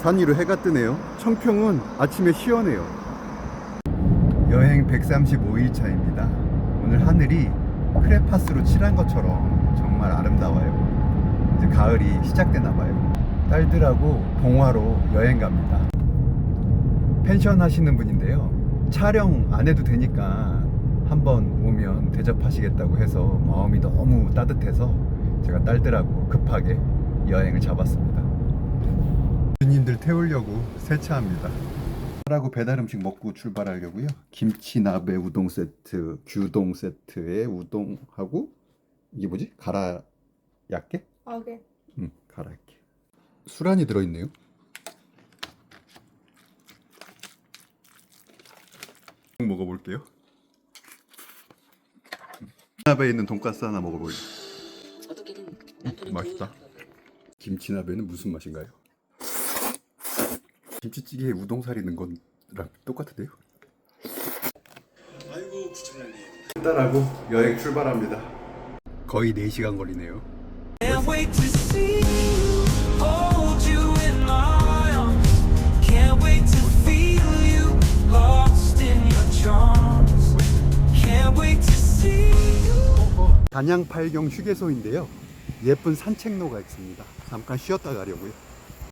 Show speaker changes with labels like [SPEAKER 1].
[SPEAKER 1] 산 위로 해가 뜨네요. 청평은 아침에 시원해요. 여행 135일 차입니다. 오늘 하늘이 크레파스로 칠한 것처럼 정말 아름다워요. 이제 가을이 시작되나 봐요. 딸들하고 봉화로 여행 갑니다. 펜션 하시는 분인데요. 촬영 안 해도 되니까 한번 오면 대접하시겠다고 해서 마음이 너무 따뜻해서 제가 딸들하고 급하게 여행을 잡았습니다. 주님들 태우려고 세차합니다. 하고 배달 음식 먹고 출발하려고요. 김치나베 우동 세트, 규동 세트에 우동하고 이게 뭐지? 가라 약게?
[SPEAKER 2] 아게
[SPEAKER 1] 응, 가라 약게. 수란이 들어있네요. 먹어볼게요. 나베에 있는 돈가스 하나 먹어볼게요. 음, 맛있다. 김치나베는 무슨 맛인가요? 김치찌개에 우동살이 넣은 거랑 똑같은데요?
[SPEAKER 3] 아이고 부처님
[SPEAKER 1] 딸하고 여행 출발합니다. 거의 4시간 걸리네요.
[SPEAKER 4] You.
[SPEAKER 1] 단양 팔경 휴게소인데요. 예쁜 산책로가 있습니다. 잠깐 쉬었다 가려고요.